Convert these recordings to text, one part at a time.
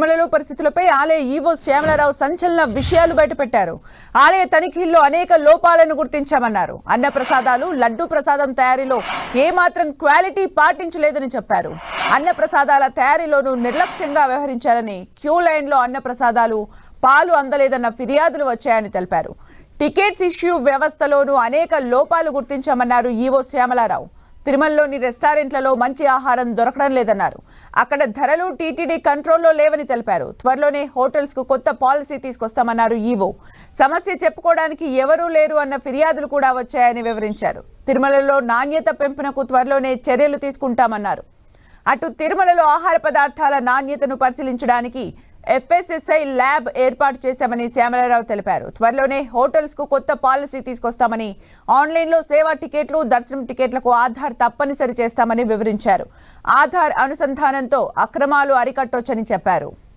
తిరుమలలో పరిస్థితులపై ఆలయ ఈవో శ్యామలారావు సంచలన విషయాలు బయటపెట్టారు. ఆలయ తనిఖీల్లో అనేక లోపాలను గుర్తించామన్నారు. అన్న ప్రసాదాలు లడ్డు ప్రసాదం తయారీలో ఏమాత్రం క్వాలిటీ పాటించలేదని చెప్పారు. అన్న ప్రసాదాల తయారీలోనూ నిర్లక్ష్యంగా వ్యవహరించారని క్యూ లైన్లో అన్న ప్రసాదాలు పాలు అందలేదన్న ఫిర్యాదులు వచ్చాయని తెలిపారు. టికెట్స్ ఇష్యూ వ్యవస్థలోనూ అనేక లోపాలు గుర్తించామన్నారు ఈవో శ్యామలారావు. తిరుమలలోని రెస్టారెంట్లలో మంచి ఆహారం దొరకడం లేదన్నారు. అక్కడ ధరలు టీటీడీ కంట్రోల్లో లేవని తెలిపారు. త్వరలోనే హోటల్స్కు కొత్త పాలసీ తీసుకొస్తామన్నారు ఈవో. సమస్య చెప్పుకోవడానికి ఎవరూ లేరు అన్న ఫిర్యాదులు కూడా వచ్చాయని వివరించారు. తిరుమలలో నాణ్యత పెంపునకు త్వరలోనే చర్యలు తీసుకుంటామన్నారు. అటు తిరుమలలో ఆహార పదార్థాల నాణ్యతను పరిశీలించడానికి ఎఫ్ఎస్ఎస్ఐ ల్యాబ్ ఏర్పాటు చేశామని శ్యామలారావు తెలిపారు. త్వరలోనే హోటల్స్కు కొత్త పాలసీ తీసుకొస్తామని ఆన్లైన్లో సేవా టికెట్లు దర్శనం టికెట్లకు ఆధార్ తప్పనిసరి చేస్తామని వివరించారు. ఆధార్ అనుసంధానంతో అక్రమాలు అరికట్టొచ్చని చెప్పారు.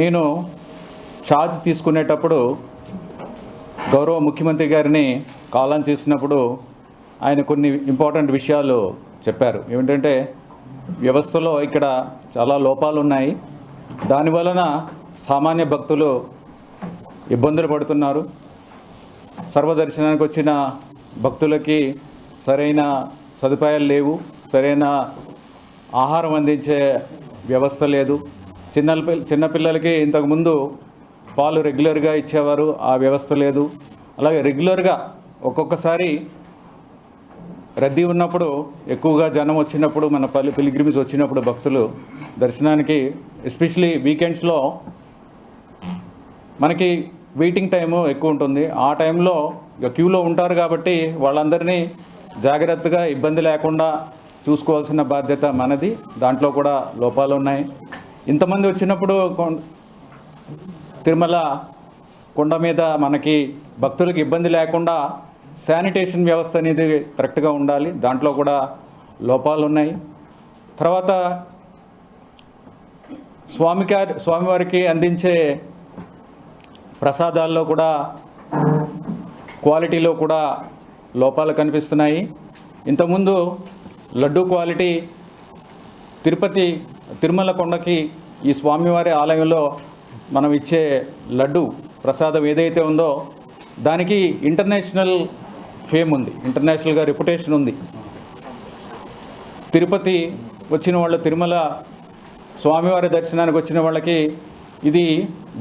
నేను ఛార్జ్ తీసుకునేటప్పుడు గౌరవ ముఖ్యమంత్రి గారిని కాలం చేసినప్పుడు ఆయన కొన్ని ఇంపార్టెంట్ విషయాలు చెప్పారు. ఏమిటంటే వ్యవస్థలో ఇక్కడ చాలా లోపాలు ఉన్నాయి. దాని వలన సామాన్య భక్తులు ఇబ్బందులు పడుతున్నారు. సర్వదర్శనానికి వచ్చిన భక్తులకి సరైన సదుపాయాలు లేవు. సరైన ఆహారం అందించే వ్యవస్థ లేదు. చిన్న చిన్నపిల్లలకి ఇంతకుముందు పాలు రెగ్యులర్గా ఇచ్చేవారు ఆ వ్యవస్థ లేదు. అలాగే రెగ్యులర్గా ఒక్కొక్కసారి రద్దీ ఉన్నప్పుడు ఎక్కువగా జనం వచ్చినప్పుడు మన పల్లి పిలిగ్రిమ్స్ వచ్చినప్పుడు భక్తులు దర్శనానికి ఎస్పెషలీ వీకెండ్స్లో మనకి వెయిటింగ్ టైము ఎక్కువ ఉంటుంది. ఆ టైంలో ఇక క్యూలో ఉంటారు కాబట్టి వాళ్ళందరినీ జాగ్రత్తగా ఇబ్బంది లేకుండా చూసుకోవాల్సిన బాధ్యత మనది. దాంట్లో కూడా లోపాలు ఉన్నాయి ఇంతమంది వచ్చినప్పుడు కొం- తిరుమల కొండ మీద మనకి భక్తులకు ఇబ్బంది లేకుండా శానిటేషన్ వ్యవస్థ అనేది కరెక్ట్గా ఉండాలి. దాంట్లో కూడా లోపాలు ఉన్నాయి. తర్వాత స్వామికారి స్వామివారికి అందించే ప్రసాదాల్లో కూడా క్వాలిటీలో కూడా లోపాలు కనిపిస్తున్నాయి. ఇంతకుముందు లడ్డు క్వాలిటీ తిరుపతి తిరుమల కొండకి ఈ స్వామివారి ఆలయంలో మనం ఇచ్చే లడ్డు ప్రసాదం ఏదైతే ఉందో దానికి ఇంటర్నేషనల్ ఫేమ్ ఉంది ఇంటర్నేషనల్గా రెప్యుటేషన్ ఉంది. తిరుపతి వచ్చిన వాళ్ళు తిరుమల స్వామివారి దర్శనానికి వచ్చిన వాళ్ళకి ఇది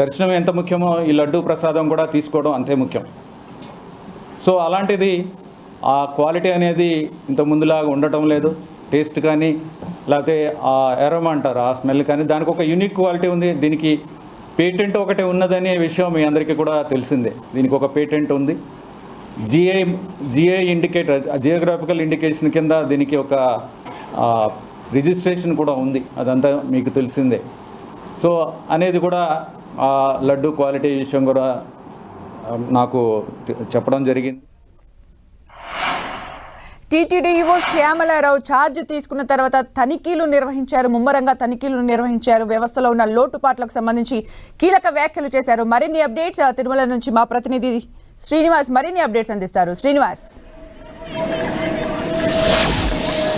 దర్శనం ఎంత ముఖ్యమో ఈ లడ్డు ప్రసాదం కూడా తీసుకోవడం అంతే ముఖ్యం. సో అలాంటిది ఆ క్వాలిటీ అనేది ఇంత ముందులాగా ఉండటం లేదు. టేస్ట్ కానీ లేకపోతే ఆ ఎరమ అంటారు ఆ స్మెల్ కానీ దానికి ఒక యూనిక్ క్వాలిటీ ఉంది. దీనికి పేటెంట్ ఒకటి ఉన్నదనే విషయం మీ అందరికీ కూడా తెలిసిందే. దీనికి ఒక పేటెంట్ ఉంది. GI GI indicator geographical indication కింద దీనికి ఒక రిజిస్ట్రేషన్ కూడా ఉంది. అదంతా మీకు తెలిసిందే. సో అనేది కూడా ఆ లడ్డు క్వాలిటీ విషయం కూడా నాకు చెప్పడం జరిగింది. టీటీడీ ఈవో శ్యామలారావు ఛార్జ్ తీసుకున్న తర్వాత తనిఖీలు నిర్వహించారు. ముమ్మరంగా తనిఖీలు నిర్వహించారు. వ్యవస్థలో ఉన్న లోటుపాట్లకు సంబంధించి కీలక వ్యాఖ్యలు చేశారు. మరిన్ని అప్డేట్స్ తిరుమల నుంచి మా ప్రతినిధి శ్రీనివాస్ మరిన్ని అప్డేట్స్ అందిస్తారు. శ్రీనివాస్.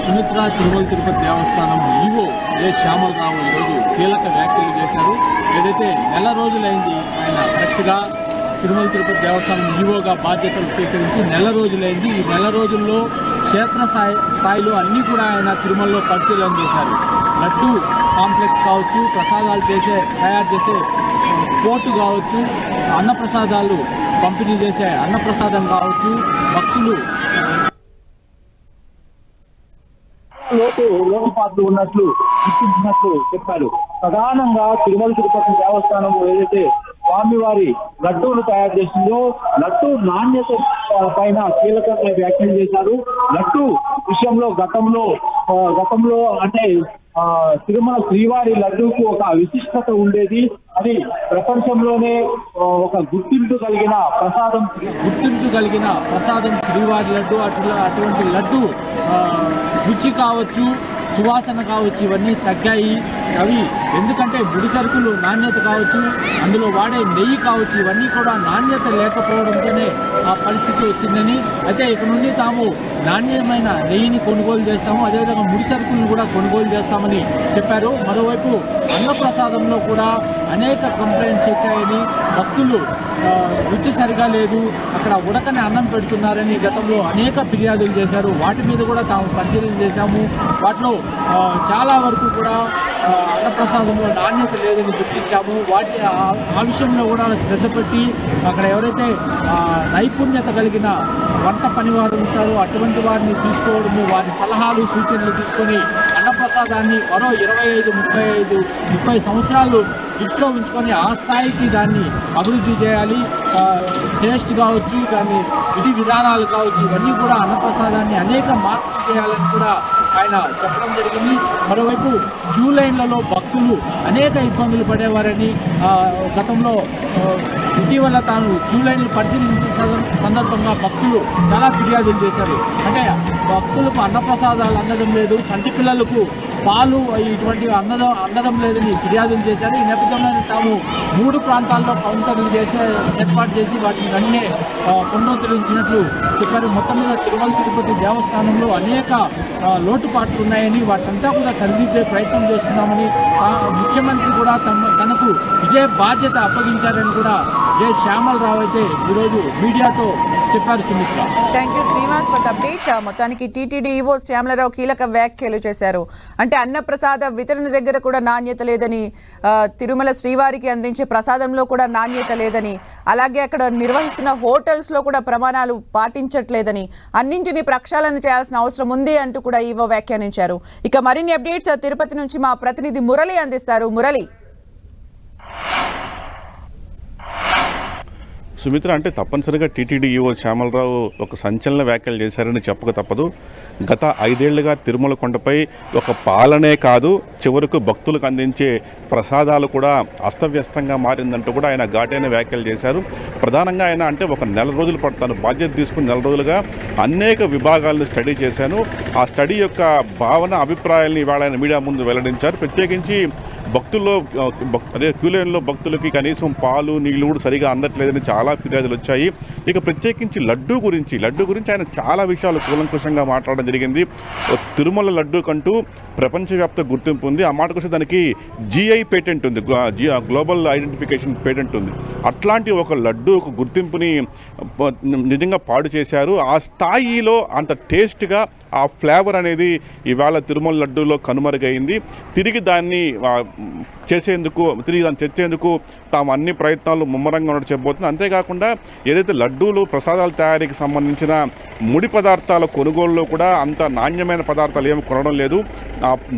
సుమిత్ర తిరుమల తిరుపతి దేవస్థానం ఈవో ఏ శ్యామలరావు ఈరోజు కీలక వ్యాఖ్యలు చేశారు. ఏదైతే నెల రోజులైంది ఆయన కరెక్ట్గా తిరుమల తిరుపతి దేవస్థానం ఈవోగా బాధ్యతలు స్వీకరించి నెల రోజులైంది. ఈ నెల రోజుల్లో క్షేత్ర స్థాయి స్థాయిలో అన్నీ కూడా ఆయన తిరుమలలో పరిశీలన చేశారు. లడ్డు కాంప్లెక్స్ కావచ్చు ప్రసాదాలు చేసే తయారు చేసే పోర్టు కావచ్చు అన్నప్రసాదాలు పంపిణీ చేసే అన్నప్రసాదం కావచ్చు భక్తులు లోటు లోటుపాట్లు ఉన్నట్లు గుర్తించినట్లు చెప్పారు. ప్రధానంగా తిరుమల తిరుపతి దేవస్థానం ఏదైతే స్వామివారి లడ్డూలు తయారు చేసిందో లడ్డూ నాణ్యత పైన కీలకంగా వ్యాఖ్యలు చేశారు. లడ్డు విషయంలో గతంలో గతంలో అంటే ఆ, తిరుమల శ్రీవారి లడ్డూకు ఒక విశిష్టత ఉండేది. అది ప్రపంచంలోనే ఒక గుర్తింపు కలిగిన ప్రసాదం గుర్తింపు కలిగిన ప్రసాదం శ్రీవారి లడ్డు అట్లా అటువంటి లడ్డు రుచి కావచ్చు సువాసన కావచ్చు ఇవన్నీ తగ్గాయి. అవి ఎందుకంటే ముడి సరుకులు నాణ్యత కావచ్చు అందులో వాడే నెయ్యి కావచ్చు ఇవన్నీ కూడా నాణ్యత లేకపోవడంతోనే ఆ పరిస్థితి వచ్చిందని. అయితే ఇక నుండి తాము నాణ్యమైన నెయ్యిని కొనుగోలు చేస్తాము అదేవిధంగా ముడి సరుకులను కూడా కొనుగోలు చేస్తామని చెప్పారు. మరోవైపు అన్నప్రసాదంలో కూడా అనేక అనేక కంప్లైంట్స్ వచ్చాయని భక్తులు రుచి సరిగా లేదు అక్కడ ఉడకని అన్నం పెడుతున్నారని గతంలో అనేక ఫిర్యాదులు చేశారు. వాటి మీద కూడా తాము పరిశీలన చేశాము. వాటిలో చాలా వరకు కూడా అన్నప్రసాదంలో నాణ్యత లేదని గుర్తించాము. వాటి ఆ- విషయంలో కూడా శ్రద్ధ పెట్టి అక్కడ ఎవరైతే నైపుణ్యత కలిగిన వంట పనివారు ఉంటారో అటువంటి వారిని తీసుకోవడము వారి సలహాలు సూచనలు తీసుకొని అన్నప్రసాదాన్ని మరో ఇరవై ఐదు ముప్పై ఐదు ముప్పై సంవత్సరాలు దృష్టిలో ఉంచుకొని ఆ స్థాయికి దాన్ని అభివృద్ధి చేయాలి. టేస్ట్ కావచ్చు దాని విధి విధానాలు కావచ్చు ఇవన్నీ కూడా అన్నప్రసాదాన్ని అనేక మార్పులు చేయాలని కూడా ఆయన చెప్పడం జరిగింది. మరోవైపు జూ లైన్లలో భక్తులు అనేక ఇబ్బందులు పడేవారని గతంలో ఇటీవల తాను క్యూ లైన్లు పరిశీలించిన సందర్భంగా భక్తులు చాలా ఫిర్యాదులు చేశారు. అంటే భక్తులకు అన్నప్రసాదాలు అందడం లేదు చంటి పిల్లలకు పాలు ఇటువంటి అందడం అందడం లేదని ఫిర్యాదులు చేశారు. ఈ నేపథ్యంలో తాము మూడు ప్రాంతాల్లో కౌంటర్లు చేసే ఏర్పాటు చేసి వాటిని అన్నీ పునరుద్ధరించినట్లు చెప్పారు. మొత్తం మీద తిరుమల తిరుపతి దేవస్థానంలో అనేక లోటుపాట్లు ఉన్నాయని వాటంతా కూడా సరిదిద్దే ప్రయత్నం చేస్తున్నామని ముఖ్యమంత్రి కూడా తమ తనకు ఇదే బాధ్యత అప్పగించారని కూడా జే శ్యామలరావు అయితే ఈరోజు మీడియాతో చెప్పారు Sumitra. Thank you Srinivas for update మొత్తానికి టీటీడీ ఈవో శ్యామలరావు కీలక వ్యాఖ్యలు చేశారు. అంటే అన్నప్రసాద వితరణ దగ్గర కూడా నాణ్యత లేదని తిరుమల శ్రీవారికి అందించే ప్రసాదంలో కూడా నాణ్యత లేదని అలాగే అక్కడ నిర్వహిస్తున్న హోటల్స్లో కూడా ప్రమాణాలు పాటించట్లేదని అన్నింటినీ ప్రక్షాళన చేయాల్సిన అవసరం ఉంది అంటూ కూడా ఈవో వ్యాఖ్యానించారు. ఇక మరిన్ని అప్డేట్స్ తిరుపతి నుంచి మా ప్రతినిధి మురళి అందిస్తారు. మురళి. సుమిత్ర అంటే తప్పనిసరిగా టీటీడీ ఈవో శ్యామలరావు ఒక సంచలన వ్యాఖ్యలు చేశారని చెప్పక తప్పదు. గత ఐదేళ్ళుగా తిరుమల కొండపై ఒక పాలనే కాదు చివరకు భక్తులకు అందించే ప్రసాదాలు కూడా అస్తవ్యస్తంగా మారిందంటూ కూడా ఆయన ఘాటైన వ్యాఖ్యలు చేశారు. ప్రధానంగా ఆయన అంటే ఒక నెల రోజులు పడతాను బాధ్యత తీసుకుని నెల రోజులుగా అనేక విభాగాలను స్టడీ చేశాను. ఆ స్టడీ యొక్క భావన అభిప్రాయాలను ఇవాళ ఆయన మీడియా ముందు వెల్లడించారు. ప్రత్యేకించి భక్తుల్లో అదే క్యూ లైన్లో భక్తులకి కనీసం పాలు నీళ్ళు కూడా సరిగా అందట్లేదని చాలా ఫిర్యాదులు వచ్చాయి. ఇక ప్రత్యేకించి లడ్డు గురించి లడ్డు గురించి ఆయన చాలా విషయాలు కూలంకుషంగా మాట్లాడడం జరిగింది. తిరుమల లడ్డు కంటూ ప్రపంచవ్యాప్త గుర్తింపు ఉంది. ఆ మాటకొస్తే దానికి జిఐ పేటెంట్ ఉంది. గ్లోబల్ ఐడెంటిఫికేషన్ పేటెంట్ ఉంది. అట్లాంటి ఒక లడ్డు ఒక గుర్తింపుని నిజంగా పాడు చేశారు. ఆ స్థాయిలో అంత టేస్ట్గా ఆ ఫ్లేవర్ అనేది ఇవాళ తిరుమల లడ్డూలో కనుమరుగైంది. తిరిగి దాన్ని చేసేందుకు తిరిగి దాన్ని తెచ్చేందుకు తాము అన్ని ప్రయత్నాలు ముమ్మరంగా ఉన్నట్టు చెప్పబోతుంది అంతేకాకుండా ఏదైతే లడ్డూలు ప్రసాదాల తయారీకి సంబంధించిన ముడి పదార్థాల కొనుగోలులో కూడా అంత నాణ్యమైన పదార్థాలు ఏమి కొనడం లేదు.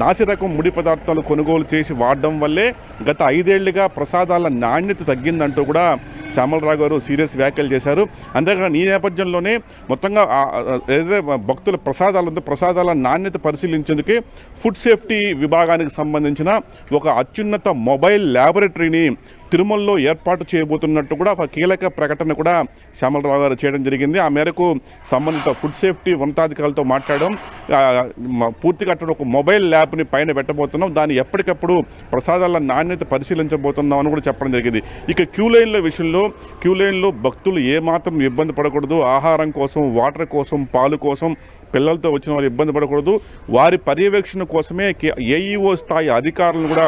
నాసిరకం ముడి పదార్థాలు కొనుగోలు చేసి వాడడం వల్లే గత ఐదేళ్ళుగా ప్రసాదాల నాణ్యత తగ్గిందంటూ కూడా శ్యామలరావు గారు సీరియస్ వ్యాఖ్యలు చేశారు. అంతేకాక ఈ నేపథ్యంలోనే మొత్తంగా ఏదైతే భక్తుల ప్రసాదాలు ఉందో ప్రసాదాల నాణ్యత పరిశీలించేందుకే ఫుడ్ సేఫ్టీ విభాగానికి సంబంధించిన ఒక అత్యున్నత మొబైల్ ల్యాబొరేటరీని తిరుమలలో ఏర్పాటు చేయబోతున్నట్టు కూడా ఒక కీలక ప్రకటన కూడా శ్యామలరావు గారు చేయడం జరిగింది. ఆ మేరకు సంబంధిత ఫుడ్ సేఫ్టీ ఉన్నతాధికారులతో మాట్లాడడం పూర్తిగా అక్కడ ఒక మొబైల్ ల్యాబ్ని పైన పెట్టబోతున్నాం. దాన్ని ఎప్పటికప్పుడు ప్రసాదాల నాణ్యత పరిశీలించబోతున్నాం అని కూడా చెప్పడం జరిగింది. ఇక క్యూ లైన్ల విషయంలో క్యూ లైన్లో భక్తులు ఏమాత్రం ఇబ్బంది పడకూడదు. ఆహారం కోసం వాటర్ కోసం పాలు కోసం పిల్లలతో వచ్చిన వారు ఇబ్బంది పడకూడదు. వారి పర్యవేక్షణ కోసమే ఏఈఓ స్థాయి అధికారులను కూడా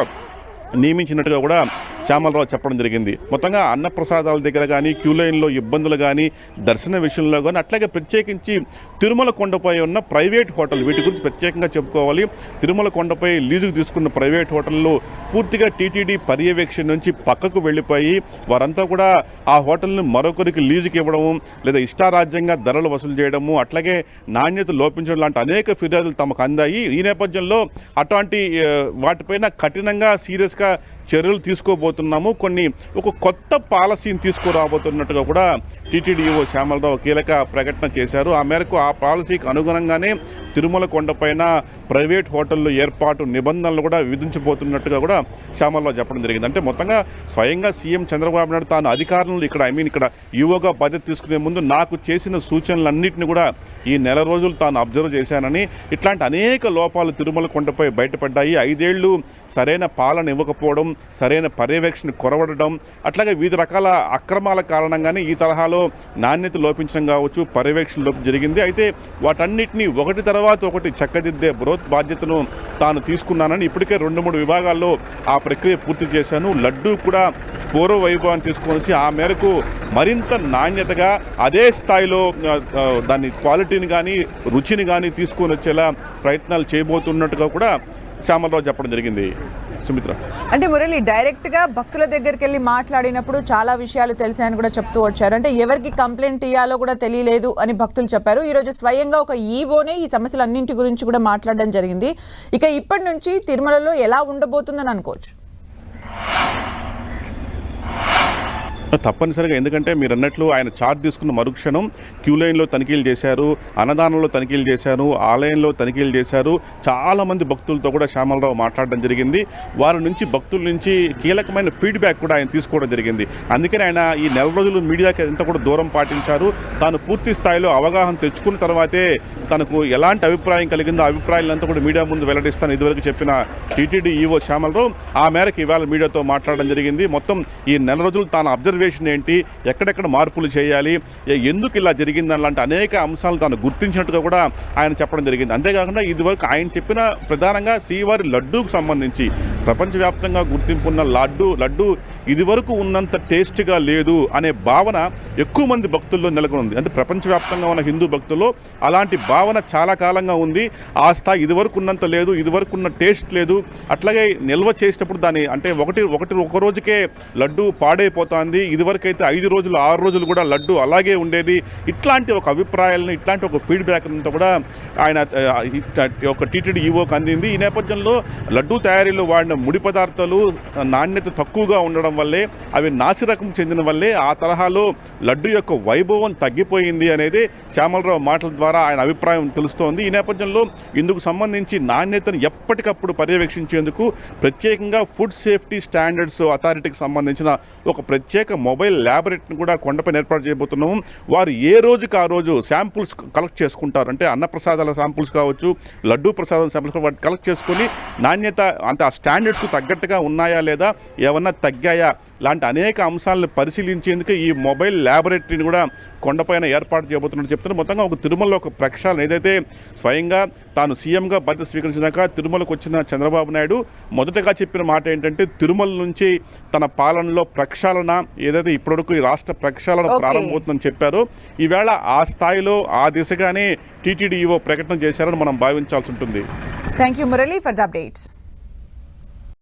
నియమించినట్టుగా కూడా శ్యామలరావు చెప్పడం జరిగింది. మొత్తంగా అన్నప్రసాదాల దగ్గర కానీ క్యూ లైన్లో ఇబ్బందులు కానీ దర్శన విషయంలో కానీ అట్లాగే ప్రత్యేకించి తిరుమల కొండపై ఉన్న ప్రైవేట్ హోటల్ వీటి గురించి ప్రత్యేకంగా చెప్పుకోవాలి. తిరుమల కొండపై లీజుకు తీసుకున్న ప్రైవేట్ హోటల్లో పూర్తిగా టీటీడీ పర్యవేక్షణ నుంచి పక్కకు వెళ్ళిపోయి వారంతా కూడా ఆ హోటల్ని మరొకరికి లీజుకి ఇవ్వడము లేదా ఇష్టారాజ్యంగా ధరలు వసూలు చేయడము అట్లాగే నాణ్యత లోపించడం లాంటి అనేక ఫిర్యాదులు తమకు అందాయి. ఈ నేపథ్యంలో అటువంటి వాటిపైన కఠినంగా సీరియస్గా చర్యలు తీసుకోబోతున్నాము. కొన్ని ఒక కొత్త పాలసీని తీసుకురాబోతున్నట్టుగా కూడా టీటీడీఓ శ్యామలరావు కీలక ప్రకటన చేశారు. ఆ మేరకు ఆ పాలసీకి అనుగుణంగానే తిరుమల కొండపైన ప్రైవేట్ హోటళ్ళు ఏర్పాటు నిబంధనలు కూడా విధించబోతున్నట్టుగా కూడా శ్యామలరావు చెప్పడం జరిగింది. అంటే మొత్తంగా స్వయంగా సీఎం చంద్రబాబు నాయుడు తాను అధికారులను ఇక్కడ ఐ మీన్ ఇక్కడ ఈవోగా బాధ్యత తీసుకునే ముందు నాకు చేసిన సూచనలన్నింటినీ కూడా ఈ నెల రోజులు తాను అబ్జర్వ్ చేశానని ఇట్లాంటి అనేక లోపాలు తిరుమల కొండపై బయటపడ్డాయి. ఐదేళ్ళు సరైన పాలన ఇవ్వకపోవడం సరైన పర్యవేక్షణ కొరవడడం అట్లాగే వివిధ రకాల అక్రమాల కారణంగానే ఈ తరహాలో నాణ్యత లోపించడం కావచ్చు పర్యవేక్షణ లోపం జరిగింది. అయితే వాటన్నిటిని ఒకటి తర్వాత ఒకటి చక్కదిద్దే బృహత్ బాధ్యతను తాను తీసుకున్నానని ఇప్పటికే రెండు మూడు విభాగాల్లో ఆ ప్రక్రియ పూర్తి చేశాను. లడ్డూ కూడా పూర్వ వైభవాన్ని తీసుకొని వచ్చి ఆ మేరకు మరింత నాణ్యతగా అదే స్థాయిలో దాని క్వాలిటీని కానీ రుచిని కానీ తీసుకొని వచ్చేలా ప్రయత్నాలు చేయబోతున్నట్టుగా కూడా శ్యామలరావు చెప్పడం జరిగింది. సుమిత్ర. అంటే మురళి డైరెక్ట్గా భక్తుల దగ్గరికి వెళ్ళి మాట్లాడినప్పుడు చాలా విషయాలు తెలిసాయని కూడా చెప్తూ వచ్చారు. అంటే ఎవరికి కంప్లైంట్ ఇవ్వాలో కూడా తెలియలేదు అని భక్తులు చెప్పారు. ఈ రోజు స్వయంగా ఒక ఈవోనే ఈ సమస్యలన్నింటి గురించి కూడా మాట్లాడడం జరిగింది. ఇక ఇప్పటి నుంచి తిరుమలలో ఎలా ఉండబోతుందని అనుకోవచ్చు? తప్పనిసరిగా ఎందుకంటే మీరు అన్నట్లు ఆయన చార్జ్ తీసుకున్న మరుక్షణం క్యూ లైన్లో తనిఖీలు చేశారు అన్నదానంలో తనిఖీలు చేశారు ఆలయంలో తనిఖీలు చేశారు. చాలా మంది భక్తులతో కూడా శ్యామలరావు మాట్లాడడం జరిగింది. వారి నుంచి భక్తుల నుంచి కీలకమైన ఫీడ్బ్యాక్ కూడా ఆయన తీసుకోవడం జరిగింది. అందుకని ఆయన ఈ నెల రోజులు మీడియాకి ఎంత కూడా దూరం పాటించారు. తాను పూర్తి స్థాయిలో అవగాహన తెచ్చుకున్న తర్వాతే తనకు ఎలాంటి అభిప్రాయం కలిగిందో అభిప్రాయాలంతా కూడా మీడియా ముందు వెల్లడిస్తాను. ఇదివరకు చెప్పిన టీటీడీ ఈవో శ్యామలరావు ఆ మేరకు ఇవాళ మీడియాతో మాట్లాడడం జరిగింది. మొత్తం ఈ నెల రోజులు తాను అబ్జర్వేషన్ ఏంటి? ఎక్కడెక్కడ మార్పులు చేయాలి? ఎందుకు ఇలా జరిగింది అలాంటి అనేక అంశాలు తాను గుర్తించినట్టుగా కూడా ఆయన చెప్పడం జరిగింది. అంతేకాకుండా ఇదివరకు ఆయన చెప్పిన ప్రధానంగా శ్రీవారి లడ్డూకు సంబంధించి ప్రపంచవ్యాప్తంగా గుర్తింపున్న లడ్డు లడ్డు ఇదివరకు ఉన్నంత టేస్ట్గా లేదు అనే భావన ఎక్కువ మంది భక్తుల్లో నెలకొని ఉంది అంటే ప్రపంచవ్యాప్తంగా ఉన్న హిందూ భక్తుల్లో అలాంటి భావన చాలా కాలంగా ఉంది. ఆ స్థాయి ఇదివరకు ఉన్నంత లేదు ఇదివరకు ఉన్న టేస్ట్ లేదు. అట్లాగే నిల్వ చేసేటప్పుడు దాన్ని అంటే ఒకటి ఒకటి ఒక రోజుకే లడ్డు పాడైపోతుంది. ఇదివరకైతే ఐదు రోజులు ఆరు రోజులు కూడా లడ్డు అలాగే ఉండేది. ఇట్లాంటి ఒక అభిప్రాయాలను ఇట్లాంటి ఒక ఫీడ్బ్యాక్ అంతా కూడా ఆయన ఒక టీటీడీ ఈవోకి అందింది. ఈ నేపథ్యంలో లడ్డు తయారీలో వాడిన ముడి పదార్థాలు నాణ్యత తక్కువగా ఉండడం వల్లే అవి నాసిరకం చెందిన వల్లే ఆ తరహాలో లడ్డు యొక్క వైభవం తగ్గిపోయింది అనేది శ్యామలరావు మాటల ద్వారా ఆయన అభిప్రాయం తెలుస్తోంది. ఈ నేపథ్యంలో ఇందుకు సంబంధించి నాణ్యతను ఎప్పటికప్పుడు పర్యవేక్షించేందుకు ప్రత్యేకంగా ఫుడ్ సేఫ్టీ స్టాండర్డ్స్ అథారిటీకి సంబంధించిన ఒక ప్రత్యేక మొబైల్ ల్యాబొరేటరీని కూడా కొండపైన ఏర్పాటు చేయబోతున్నాము వారు ఏ రోజుకి ఆ రోజు శాంపుల్స్ కలెక్ట్ చేసుకుంటారు అంటే అన్నప్రసాదాల శాంపుల్స్ కావచ్చు లడ్డూ ప్రసాదం శాంపుల్స్ వాటి కలెక్ట్ చేసుకొని నాణ్యత అంటే ఆ స్టాండర్డ్స్కు తగ్గట్టుగా ఉన్నాయా లేదా ఏమన్నా తగ్గాయా లాంటి అనేక అంశాలను పరిశీలించేందుకు ఈ మొబైల్ ల్యాబొరేటరీని కూడా కొండపైన ఏర్పాటు చేయబోతున్నట్టు చెప్తున్నారు. మొత్తంగా ఒక తిరుమలలో ఒక ప్రక్షాళన ఏదైతే స్వయంగా తాను సీఎంగా బాధ్యత స్వీకరించినాక తిరుమలకు వచ్చిన చంద్రబాబు నాయుడు మొదటగా చెప్పిన మాట ఏంటంటే తిరుమల నుంచి తన పాలనలో ప్రక్షాళన ఏదైతే ఇప్పటివరకు ఈ రాష్ట్ర ప్రక్షాళన. ప్రారంభమవుతుందని చెప్పారో. ఈవేళ ఆ స్థాయిలో ఆ దిశగానే టీటీడీఓ ప్రకటన చేశారని మనం భావించాల్సి ఉంటుంది. Thank you Murali for the updates